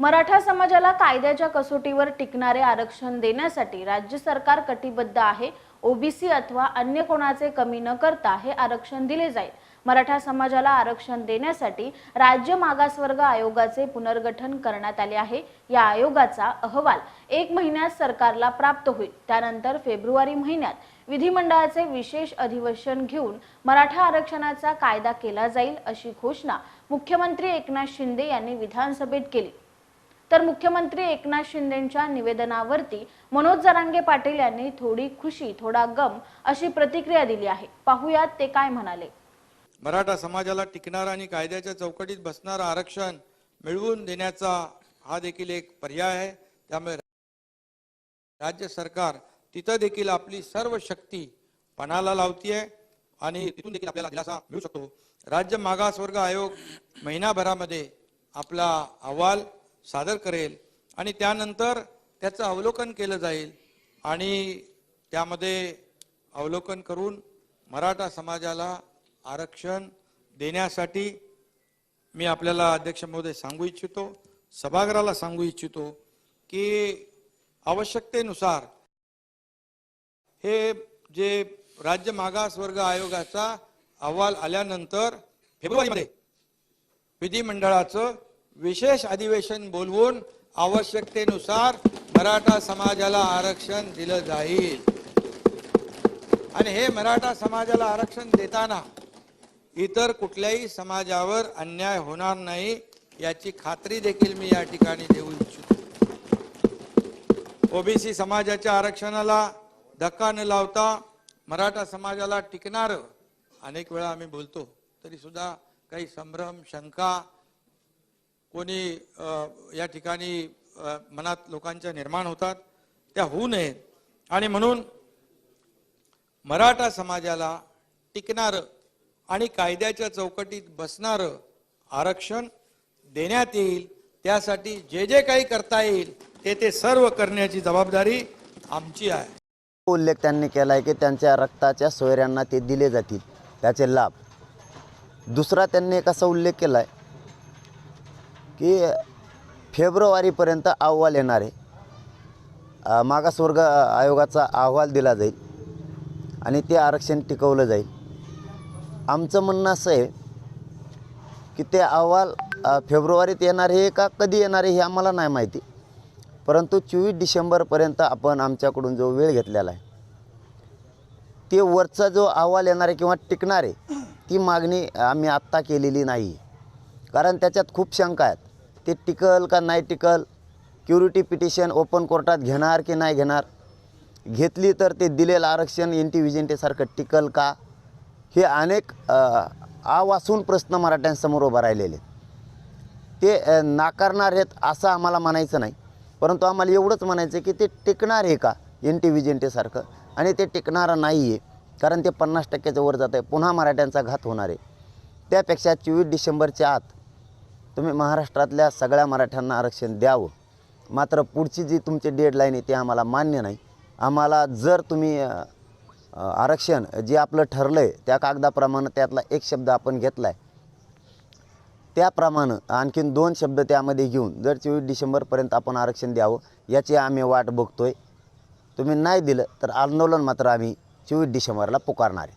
मराठा समाजाला कायद्याच्या कसोटीवर टिकणारे आरक्षण देण्यासाठी राज्य सरकार कटिबद्ध आहे. ओबीसी अथवा अन्य कोणाचे कमी न करता हे आरक्षण दिले जाईल. मराठा समाजाला आरक्षण देण्यासाठी राज्य मागासवर्ग आयोगाचे पुनर्गठन करण्यात आले आहे. या आयोगाचा अहवाल एक महिन्यात सरकारला प्राप्त होईल. त्यानंतर फेब्रुवारी महिन्यात विधिमंडळाचे विशेष अधिवेशन घेऊन मराठा आरक्षणाचा कायदा केला जाईल अशी घोषणा मुख्यमंत्री एकनाथ शिंदे यांनी विधानसभेत केली. तर मुख्यमंत्री एकनाथ शिंदेच्या निवेदनावरती मनोज जरांगे पाटील यांनी थोडी खुशी थोडा गम अशी प्रतिक्रिया दिली आहे. पाहुयात ते काय म्हणाले. मराठा समाजाला टिकणारं आणि कायद्याच्या चौकटीत बसणारं आरक्षण मिळवून देण्याचा हा देखील एक पर्याय आहे. त्यामुळे राज्य सरकार तिथं देखील आपली सर्व शक्ती पणाला लावतीये आणि तिथून देखील आपल्याला दिलासा मिळू शकतो. राज्य मागासवर्ग आयोग महिनाभरामध्ये आपला अहवाल सादर करेल आणि त्यानंतर त्याचं अवलोकन केलं जाईल आणि त्यामध्ये अवलोकन करून मराठा समाजाला आरक्षण देण्यासाठी मी आपल्याला अध्यक्ष महोदय सांगू इच्छितो सभागृहाला सांगू इच्छितो की आवश्यकतेनुसार हे जे राज्य मागासवर्ग आयोगाचा अहवाल आल्यानंतर फेब्रुवारीमध्ये विधिमंडळाचं विशेष अधिवेशन बोलवून आवश्यकतेनुसार मराठा समाजाला आरक्षण दिलं जाईल. आणि हे मराठा समाजाला आरक्षण देताना इतर कुठल्याही समाजावर अन्याय होणार नाही याची खात्री देखील मी या ठिकाणी देऊ इच्छितो. ओबीसी समाजाच्या आरक्षणाला धक्का न लावता मराठा समाजाला टिकणार अनेक वेळा आम्ही बोलतो तरी सुद्धा काही संभ्रम शंका कोणी या ठिकाणी मनात लोकांच्या निर्माण होतात त्या होऊ नयेत. आणि म्हणून मराठा समाजाला टिकणारं आणि कायद्याच्या चौकटीत बसणारं आरक्षण देण्यात येईल त्यासाठी जे जे काही करता येईल ते ते सर्व करण्याची जबाबदारी आमची आहे. उल्लेख त्यांनी केला आहे की त्यांच्या रक्ताच्या सोयऱ्यांना ते दिले जातील त्याचे लाभ. दुसरा त्यांनी एक असा उल्लेख केला आहे की फेब्रुवारीपर्यंत अहवाल येणार आहे. मागासवर्ग आयोगाचा अहवाल दिला जाईल आणि ते आरक्षण टिकवलं जाईल. आमचं म्हणणं असं आहे की ते अहवाल फेब्रुवारीत येणार आहे का कधी येणार आहे हे आम्हाला नाही माहिती. परंतु चोवीस डिसेंबरपर्यंत आपण आमच्याकडून जो वेळ घेतलेला आहे ते वरचा जो अहवाल येणार आहे किंवा टिकणार आहे ती मागणी आम्ही आत्ता केलेली नाही. कारण त्याच्यात खूप शंका आहेत. ते टिकल का नाही टिकल क्युरिटी पिटिशन ओपन कोर्टात घेणार की नाही घेणार घेतली तर ते दिलेलं आरक्षण एन टी विजेंटेसारखं टिकल का? हे अनेक आवासून प्रश्न मराठ्यांसमोर उभा राहिलेले ते नाकारणार आहेत असं आम्हाला म्हणायचं नाही. परंतु आम्हाला एवढंच म्हणायचं की ते टिकणार आहे का एन टी विजेंटेसारखं आणि ते टिकणारं नाही आहे कारण ते पन्नास टक्क्याच्या वर जात आहे पुन्हा मराठ्यांचा घात होणार आहे. त्यापेक्षा चोवीस डिसेंबरच्या आत तुम्ही महाराष्ट्रातल्या सगळ्या मराठ्यांना आरक्षण द्यावं. मात्र पुढची जी तुमची डेडलाईन आहे ती आम्हाला मान्य नाही. आम्हाला जर तुम्ही आरक्षण जे आपलं ठरलं आहे त्या कागदाप्रमाणे त्यातला एक शब्द आपण घेतला आहे त्याप्रमाणे आणखीन दोन शब्द त्यामध्ये घेऊन जर चोवीस डिसेंबरपर्यंत आपण आरक्षण द्यावं याची आम्ही वाट बघतो आहे तुम्ही नाही दिलं तर आंदोलन मात्र आम्ही चोवीस डिसेंबरला पुकारणार आहे.